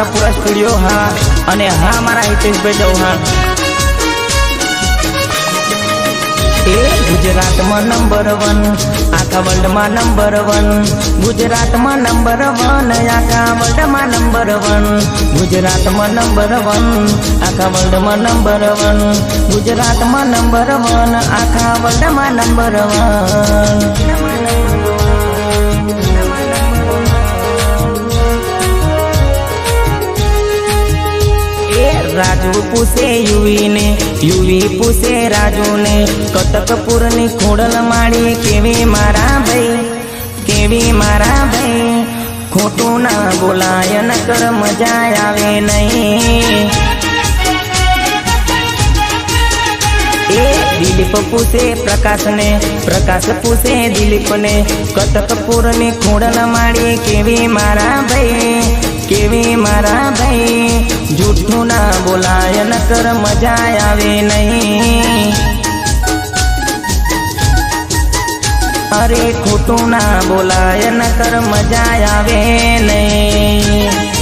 Ashapura studio હા, અને હા મારા હિતેશભાઈ ચૌહાણ એ ગુજરાતમાં નંબર વન આખા વર્લ્ડમાં નંબર વન ગુજરાતમાં નંબર વન આખા વર્લ્ડમાં નંબર વન ગુજરાતમાં નંબર વન આખા વર્લ્ડમાં નંબર વન ગુજરાતમાં નંબર વન આખા વર્લ્ડમાં નંબર વન રાજુ પૂછે યુવીને, યુવી પૂછે રાજુને, કટકપુરની ખોડલ માળી કેવી મારા ભાઈ, કેવી મારા ભાઈ, ખોટું ના બોલાય ન કર મજા આવે નહીં. દિલીપ પૂછે પ્રકાશને, પ્રકાશ પૂછે દિલીપને, કટકપુરની ખોડલ માળી કેવી મારા ભાઈ કેવી મારા ભાઈ? જૂઠું ના બોલાય, નકર મજા આવે નહીં. અરે ખોટું ના બોલાય, નકર મજા આવે નહીં.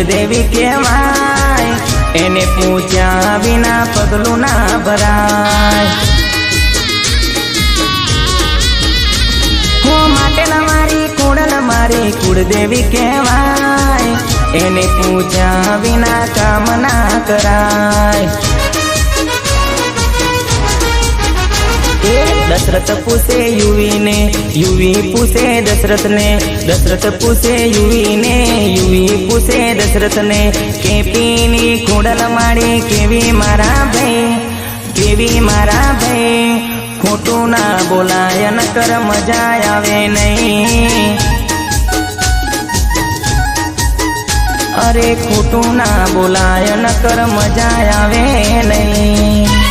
કુળદેવી કહેવાય. એને પૂજા વિના પગલું ના ભરાય. હું માટે મારી કુળલ મારી કુળદેવી કહેવાય. એને પૂજા વિના કામ ના કરાય. દશરથ પૂછે યુવીને યુવી પૂછે દશરથને દશરથ પૂછે યુવીને યુવી પૂછે દશરથને કેપીની ખોડલ માડી કેવી મારા ભાઈ કેવી મારા ભાઈ ખોટું ના બોલાય ન કર મજા આવે નહીં અરે ખોટું ના બોલાય ન કર મજા આવે નહીં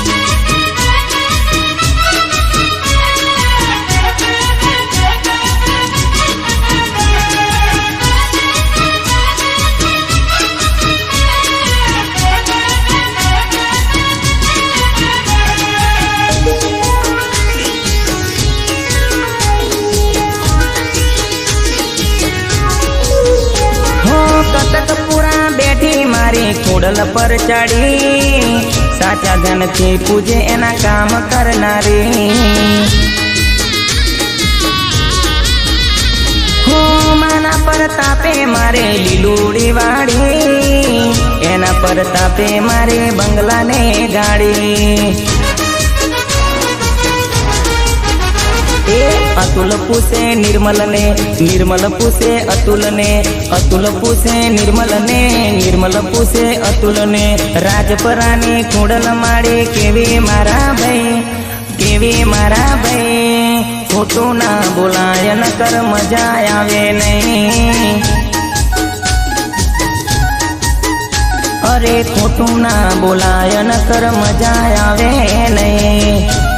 કટકપુરા બેઠી મારી કુડલ પર ચડી. સાચા ધનથી પૂજે એના કામ કરનારી. હો માના તાપે મારે લીલુડી વાડી એના પર તાપે મારે બંગલાને ગાડી અતુલ પૂછે નિર્મલને નિર્મલ પૂછે અતુલને અતુલ પૂછે નિર્મલને નિર્મલ પૂછે અતુલને રાજપરાની ખોડલ માળી કેવી મારા ભાઈ કેવી મારા ભાઈ ખોટું ના બોલાય ન કર મજા આવે નહીં અરે ખોટું ના બોલાય ન કર મજા આવે નહીં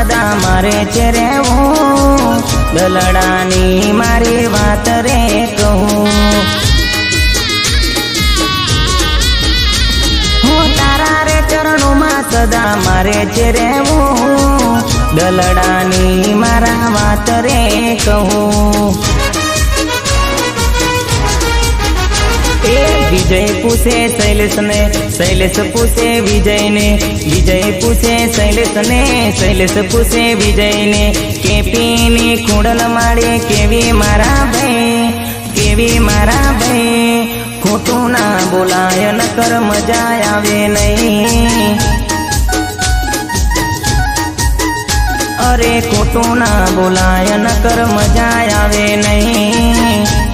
સદા મારે છે રહેવું, દલડાની મારી વાત રે કહું. હું તારા રે ચરણોમાં સદા, મારે છે રહેવું, દલડાની મારા વાત રે કહું. વિજય પૂછે શૈલેષને, શૈલેષ પૂછે વિજયને, વિજય પૂછે શૈલેષને, શૈલેષ પૂછે વિજયને, કેપીની કુંડલ માળે કેવી મારા ભાઈ, કેવી મારા ભાઈ, ખોટું ના બોલાય ન કર મજા આવે નહીં. અરે ખોટું ના બોલાય ન કર મજા આવે નહીં.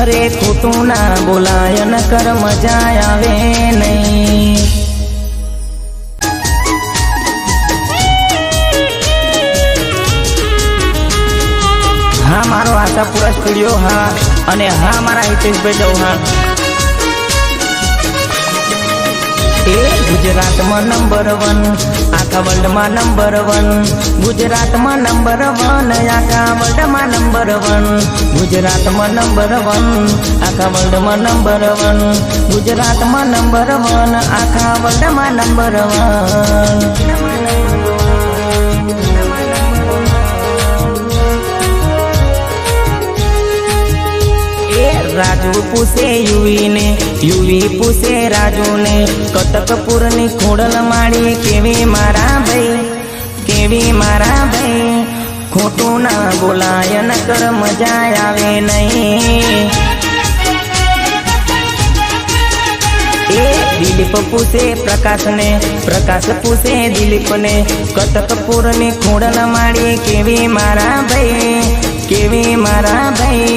અરે ખોટું ના બોલાય, ન કર મજા આવે નહીં. હા, મારો આશાપુરા સ્ટુડિયો, હા. અને હા, મારા હિતેશભાઈ ચૌહાણ. એ ગુજરાતમાં નંબર વન આખા વર્લ્ડમાં નંબર વન ગુજરાતમાં નંબર વન આખા વર્લ્ડમાં નંબર વન ગુજરાતમાં નંબર વન આખા વર્લ્ડમાં નંબર વન ગુજરાતમાં નંબર વન આખા વર્લ્ડમાં નંબર વન પૂછે યુવીને, યુવી પૂછે રાજુને. કટકપુરની ખોડલ માળી કેવી મારા ભાઈ, કેવી મારા ભાઈ. ખોટું ના બોલાય ન કર મજા આવે નહીં. એ દિલીપ પૂછે પ્રકાશને, પ્રકાશ પૂછે દિલીપને. કટકપુરની ખોડલ માળી કેવી મારા ભાઈ, કેવી મારા ભાઈ.